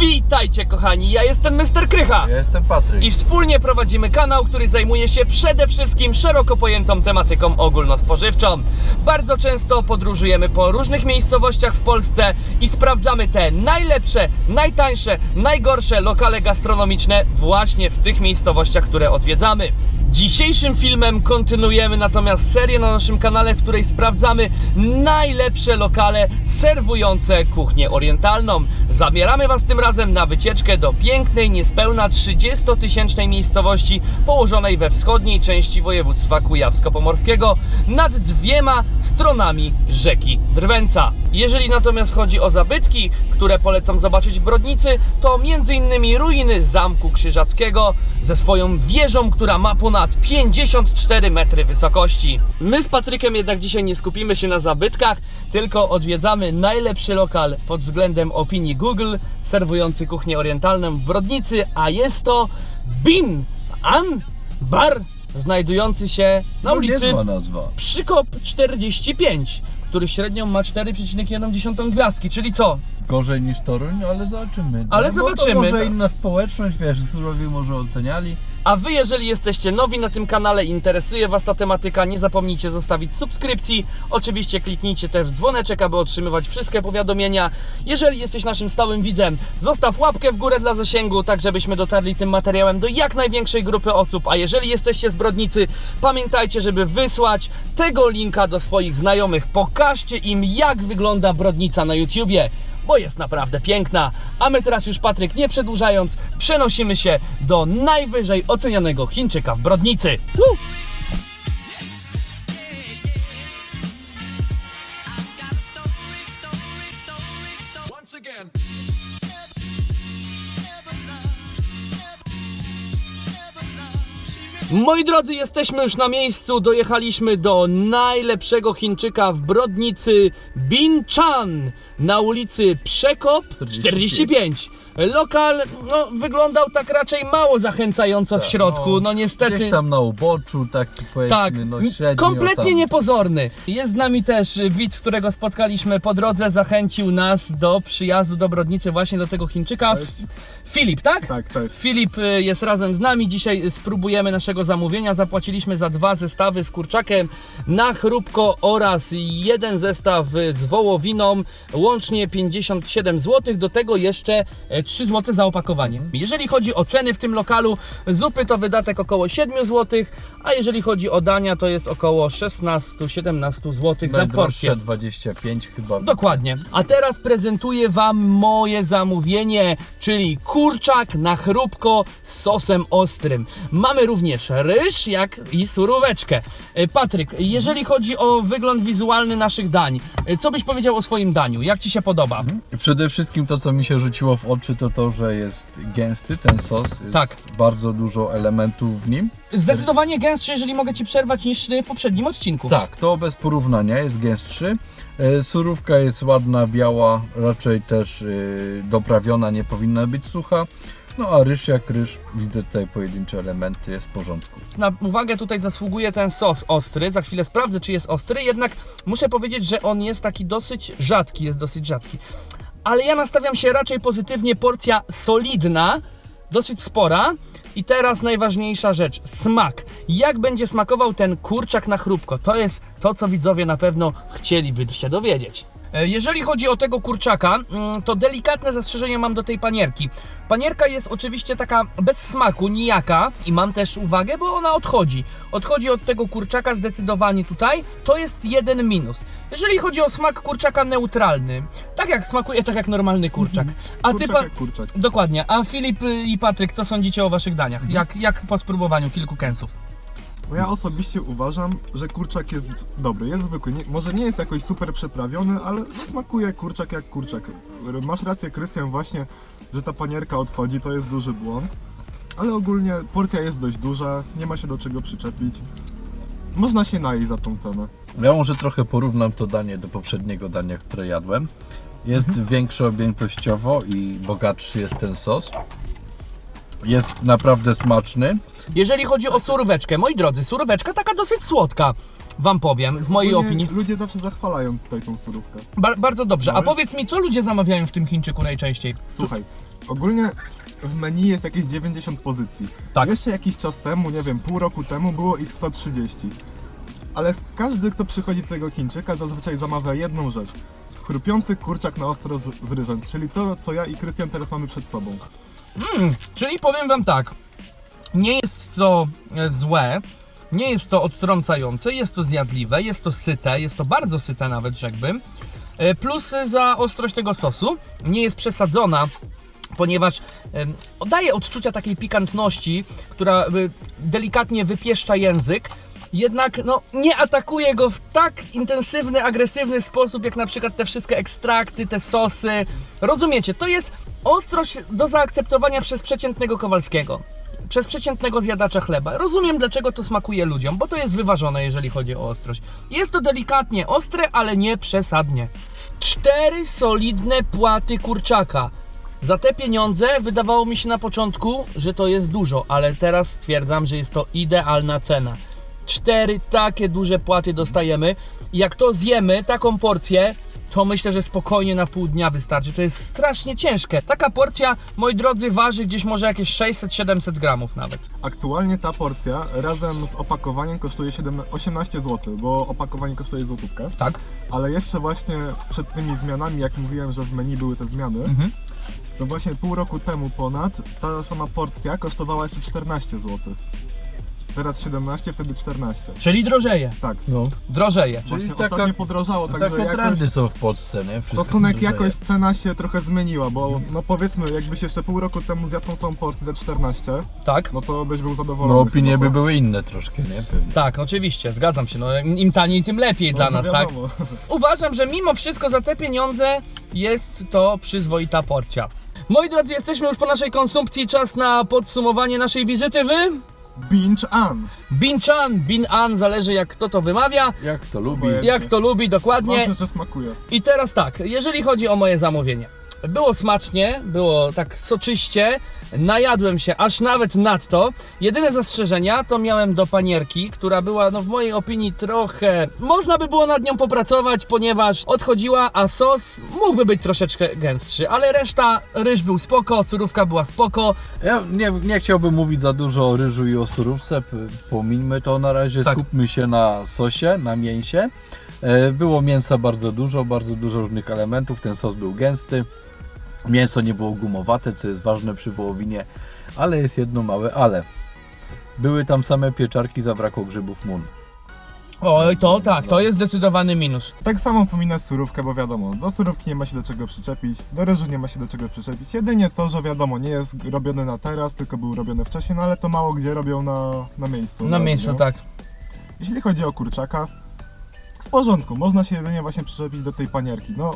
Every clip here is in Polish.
Witajcie kochani, ja jestem Mr. Krycha Ja jestem Patryk. i wspólnie prowadzimy kanał, który zajmuje się przede wszystkim szeroko pojętą tematyką ogólnospożywczą. Bardzo często podróżujemy po różnych miejscowościach w Polsce i sprawdzamy te najlepsze, najtańsze, najgorsze lokale gastronomiczne właśnie w tych miejscowościach, które odwiedzamy. Dzisiejszym filmem kontynuujemy natomiast serię na naszym kanale, w której sprawdzamy najlepsze lokale serwujące kuchnię orientalną. Zabieramy Was tym razem na wycieczkę do pięknej, niespełna 30-tysięcznej miejscowości położonej we wschodniej części województwa kujawsko-pomorskiego nad dwiema stronami rzeki Drwęca. Jeżeli natomiast chodzi o zabytki, które polecam zobaczyć w Brodnicy, to m.in. ruiny Zamku Krzyżackiego ze swoją wieżą, która ma ponad 54 metry wysokości. My z Patrykiem jednak dzisiaj nie skupimy się na zabytkach, tylko odwiedzamy najlepszy lokal pod względem opinii Google, serwujący kuchnię orientalną w Brodnicy, a jest to Bin An Bar, znajdujący się na No, ulicy. Przykop 45, który średnią ma 4,1 gwiazdki, czyli co? Gorzej niż Toruń, ale zobaczymy. Ale bo zobaczymy, To może no. inna społeczność, wiesz, surowie może oceniali. A wy, jeżeli jesteście nowi na tym kanale, interesuje Was ta tematyka, nie zapomnijcie zostawić subskrypcji. Oczywiście kliknijcie też dzwoneczek, aby otrzymywać wszystkie powiadomienia. Jeżeli jesteś naszym stałym widzem, zostaw łapkę w górę dla zasięgu, tak żebyśmy dotarli tym materiałem do jak największej grupy osób. A jeżeli jesteście z Brodnicy, pamiętajcie, żeby wysłać tego linka do swoich znajomych. Pokażcie im, jak wygląda Brodnica na YouTubie bo jest naprawdę piękna. A my teraz już, Patryk, nie przedłużając, przenosimy się do najwyżej ocenianego Chińczyka w Brodnicy. Uh! Once again. Moi drodzy, jesteśmy już na miejscu. Dojechaliśmy do najlepszego Chińczyka w Brodnicy, Bin Chan, na ulicy Przekop 45. 45. Lokal no, wyglądał tak raczej mało zachęcająco w środku. No niestety. Gdzieś tam na uboczu, taki powiedzmy, Tak, no średnio kompletnie tam. niepozorny. Jest z nami też y, widz, którego spotkaliśmy po drodze, zachęcił nas do przyjazdu do Brodnicy właśnie do tego Chińczyka. Cześć. Filip, tak? Tak, cześć. Filip y, jest razem z nami. Dzisiaj y, spróbujemy naszego zamówienia. Zapłaciliśmy za dwa zestawy z kurczakiem na chrupko oraz jeden zestaw y, z wołowiną. Łącznie 57 zł. Do tego jeszcze e, 3 zł za opakowanie. Jeżeli chodzi o ceny w tym lokalu, zupy to wydatek około 7 zł, a jeżeli chodzi o dania, to jest około 16-17 zł za porcję. 25 chyba. Dokładnie. A teraz prezentuję Wam moje zamówienie, czyli kurczak na chrupko z sosem ostrym. Mamy również ryż, jak i suróweczkę. E, Patryk, jeżeli chodzi o wygląd wizualny naszych dań, e, co byś powiedział o swoim daniu? Jak Ci się podoba? Przede wszystkim to, co mi się rzuciło w oczy, to to, że jest gęsty ten sos. Jest Tak. bardzo dużo elementów w nim. Zdecydowanie gęstszy, jeżeli mogę Ci przerwać, niż w poprzednim odcinku. Tak, to bez porównania jest gęstszy. E, Surówka jest ładna, biała, raczej też e, doprawiona, nie powinna być sucha. No a ryż jak ryż, widzę tutaj pojedyncze elementy, jest w porządku. Na uwagę tutaj zasługuje ten sos ostry. Za chwilę sprawdzę, czy jest ostry, jednak muszę powiedzieć, że on jest taki dosyć rzadki, jest dosyć rzadki. Ale ja nastawiam się raczej pozytywnie, porcja solidna, dosyć spora. I teraz najważniejsza rzecz, smak. Jak będzie smakował ten kurczak na chrupko? To jest to, co widzowie na pewno chcieliby się dowiedzieć. E, Jeżeli chodzi o tego kurczaka, mm, to delikatne zastrzeżenie mam do tej panierki. Panierka jest oczywiście taka bez smaku, nijaka i mam też uwagę, bo ona odchodzi. Odchodzi od tego kurczaka zdecydowanie tutaj. To jest jeden minus. Jeżeli chodzi o smak kurczaka neutralny, tak jak smakuje, tak jak normalny kurczak. A ty pan... Dokładnie. A Filip i Patryk, co sądzicie o waszych daniach? Jak, jak po spróbowaniu kilku kęsów? Bo ja osobiście uważam, że kurczak jest dobry, jest zwykły. Nie, może nie jest jakoś super przeprawiony, ale no smakuje kurczak jak kurczak. Masz rację, Krystian, właśnie, że ta panierka odchodzi, to jest duży błąd. Ale ogólnie porcja jest dość duża, nie ma się do czego przyczepić. Można się najeść za tą cenę. Ja może trochę porównam to danie do poprzedniego dania, które jadłem. Jest większe objętościowo i bogatszy jest ten sos. Jest naprawdę smaczny. Jeżeli chodzi o suróweczkę, moi drodzy, suróweczka taka dosyć słodka. wam powiem, w mojej Ogólnie opinii. Ludzie zawsze zachwalają tutaj tą surówkę. Bar bardzo dobrze. A No. powiedz mi, co ludzie zamawiają w tym Chińczyku najczęściej? Słuchaj, ogólnie w menu jest jakieś 90 pozycji. Tak. Jeszcze jakiś czas temu, nie wiem, pół roku temu było ich 130. Ale każdy, kto przychodzi do tego Chińczyka, zazwyczaj zamawia jedną rzecz. Chrupiący kurczak na ostro z, z ryżem, czyli to, co ja i Krystian teraz mamy przed sobą. Mm, czyli powiem wam tak, nie jest to e, złe, nie jest to odtrącające, jest to zjadliwe, jest to syte, jest to bardzo syte nawet rzekłbym. E, Plus e, za ostrość tego sosu nie jest przesadzona, ponieważ daje odczucia takiej pikantności, która delikatnie wypieszcza język. Jednak no, nie atakuje go w tak intensywny, agresywny sposób, jak na przykład te wszystkie ekstrakty, te sosy. Rozumiecie, to jest ostrość do zaakceptowania przez przeciętnego Kowalskiego. Przez przeciętnego zjadacza chleba. Rozumiem, dlaczego to smakuje ludziom, bo to jest wyważone, jeżeli chodzi o ostrość. Jest to delikatnie ostre, ale nie przesadnie. Cztery solidne płaty kurczaka. Za te pieniądze wydawało mi się na początku, że to jest dużo, ale teraz stwierdzam, że jest to idealna cena. Cztery takie duże płaty dostajemy i jak to zjemy, taką porcję, to myślę, że spokojnie na pół dnia wystarczy. To jest strasznie ciężkie. Taka porcja, moi drodzy, waży gdzieś może jakieś 600-700 gramów nawet. Aktualnie ta porcja razem z opakowaniem kosztuje 7, 18 zł, bo opakowanie kosztuje złotówkę. Tak? Ale jeszcze właśnie przed tymi zmianami, jak mówiłem, że w menu były te zmiany, Mhm. to właśnie pół roku temu ponad ta sama porcja kosztowała jeszcze 14 zł. Teraz 17, wtedy 14. Czyli drożeje. Tak. No. Drożeje. Właśnie taka- ostatnio podrożało, także Takie jakoś trendy są w Polsce, nie? Wszystko stosunek drożeje. jakość cena się trochę zmieniła, bo no powiedzmy, jakbyś jeszcze pół roku temu zjadł tą samą porcję za 14, Tak? no to byś był zadowolony. No opinie chyba, by co? były inne troszkę, nie? Pewnie. Tak, oczywiście, zgadzam się. No, im taniej, tym lepiej dla No, nas, tak? wiadomo. Uważam, że mimo wszystko za te pieniądze jest to przyzwoita porcja. Moi drodzy, jesteśmy już po naszej konsumpcji. Czas na podsumowanie naszej wizyty w Binge An. Binchan, Bin-An, zależy jak kto to wymawia, Jak to lubi. Obojętnie. jak to lubi dokładnie. Ważne, że smakuje. I teraz tak, jeżeli chodzi o moje zamówienie. Było smacznie, było tak soczyście, najadłem się aż nawet nadto. Jedyne zastrzeżenia to miałem do panierki, która była no w mojej opinii trochę... Można by było nad nią popracować, ponieważ odchodziła, a sos mógłby być troszeczkę gęstszy, ale reszta, ryż był spoko, surówka była spoko. Ja nie, nie chciałbym mówić za dużo o ryżu i o surówce, pomińmy to na razie, Tak. skupmy się na sosie, na mięsie. E, Było mięsa bardzo dużo, bardzo dużo różnych elementów, ten sos był gęsty. Mięso nie było gumowate, co jest ważne przy wołowinie, ale jest jedno małe ale. Były tam same pieczarki, zabrakło grzybów mun. Oj, to tak, to jest zdecydowany minus. Tak samo pominę surówkę, bo wiadomo, do surówki nie ma się do czego przyczepić, do ryżu nie ma się do czego przyczepić. Jedynie to, że wiadomo, nie jest robiony na teraz, tylko był robiony wcześniej, no ale to mało gdzie robią na, na miejscu. Na miejscu, tak. Jeśli chodzi o kurczaka, w porządku, można się jedynie właśnie przyczepić do tej panierki. No,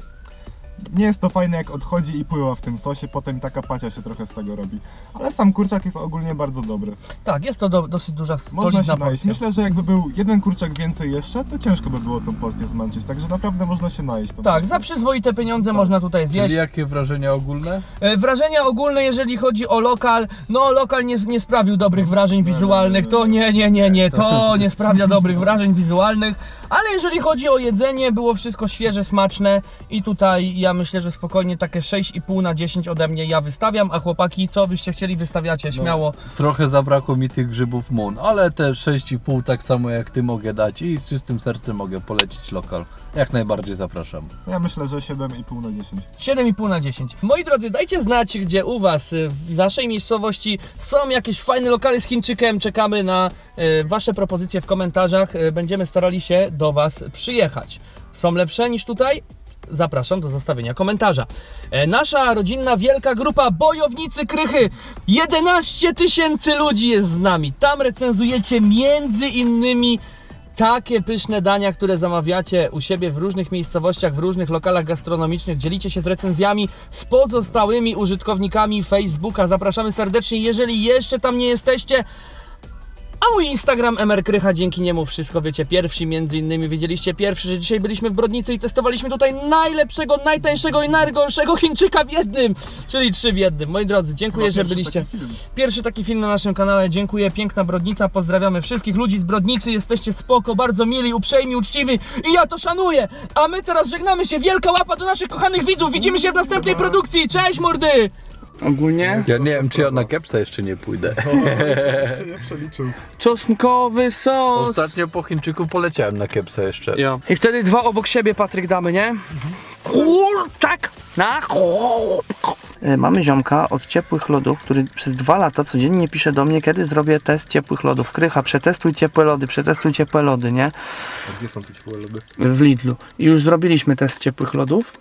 nie jest to fajne jak odchodzi i pływa w tym sosie, potem taka pacia się trochę z tego robi. Ale sam kurczak jest ogólnie bardzo dobry. Tak, jest to do, dosyć duża, Można solidna się najeść. porcja. Myślę, że jakby był jeden kurczak więcej jeszcze, to ciężko by było tą porcję zmęczyć. Także naprawdę można się najeść. tą Tak, porcją. za przyzwoite pieniądze Tak. można tutaj zjeść. Czyli jakie wrażenia ogólne? E, Wrażenia ogólne, jeżeli chodzi o lokal, no lokal nie, nie sprawił dobrych wrażeń wizualnych, to nie, nie, nie, nie, to nie sprawia dobrych wrażeń wizualnych, ale jeżeli chodzi o jedzenie, było wszystko świeże, smaczne i tutaj ja myślę, że spokojnie takie 6,5 na 10 ode mnie ja wystawiam, a chłopaki, co byście chcieli, wystawiacie, śmiało. Trochę zabrakło mi tych grzybów mun, ale te 6,5 tak samo jak ty mogę dać i z czystym sercem mogę polecić lokal. Jak najbardziej zapraszam. Ja myślę, że 7,5 na 10. 7,5 na 10. Moi drodzy, dajcie znać, gdzie u Was, y, w Waszej miejscowości są jakieś fajne lokale z Chińczykiem. Czekamy na y, Wasze propozycje w komentarzach. Y, Będziemy starali się do Was przyjechać. Są lepsze niż tutaj? Zapraszam do zostawienia komentarza. E, Nasza rodzinna wielka grupa Bojownicy Krychy. 11 tysięcy ludzi jest z nami. Tam recenzujecie między innymi takie pyszne dania, które zamawiacie u siebie w różnych miejscowościach, w różnych lokalach gastronomicznych. Dzielicie się z recenzjami z pozostałymi użytkownikami Facebooka. Zapraszamy serdecznie. Jeżeli jeszcze tam nie jesteście, a mój Instagram MR Krycha, dzięki niemu wszystko wiecie. Pierwsi, między innymi wiedzieliście pierwszy, że dzisiaj byliśmy w Brodnicy i testowaliśmy tutaj najlepszego, najtańszego i najgorszego Chińczyka w jednym, czyli trzy w jednym. Moi drodzy, dziękuję, Chyba że byliście. Pierwszy taki film na naszym kanale, dziękuję, piękna Brodnica, pozdrawiamy wszystkich ludzi z Brodnicy, jesteście spoko, bardzo mili, uprzejmi, uczciwi i ja to szanuję, a my teraz żegnamy się, wielka łapa do naszych kochanych widzów, widzimy się w następnej produkcji, cześć mordy! Ogólnie Ja nie wiem, czy ja na kepsa jeszcze nie pójdę. Jeszcze nie przeliczył. czosnkowy sos. Ostatnio po Chińczyku poleciałem na kepsa jeszcze. Jo. I wtedy dwa obok siebie Patryk damy, nie? Kurczak na E, Mamy ziomka od ciepłych lodów, który przez dwa lata codziennie pisze do mnie, kiedy zrobię test ciepłych lodów. Krycha, przetestuj ciepłe lody, przetestuj ciepłe lody, nie? Gdzie są te ciepłe lody? W Lidlu. I już zrobiliśmy test ciepłych lodów.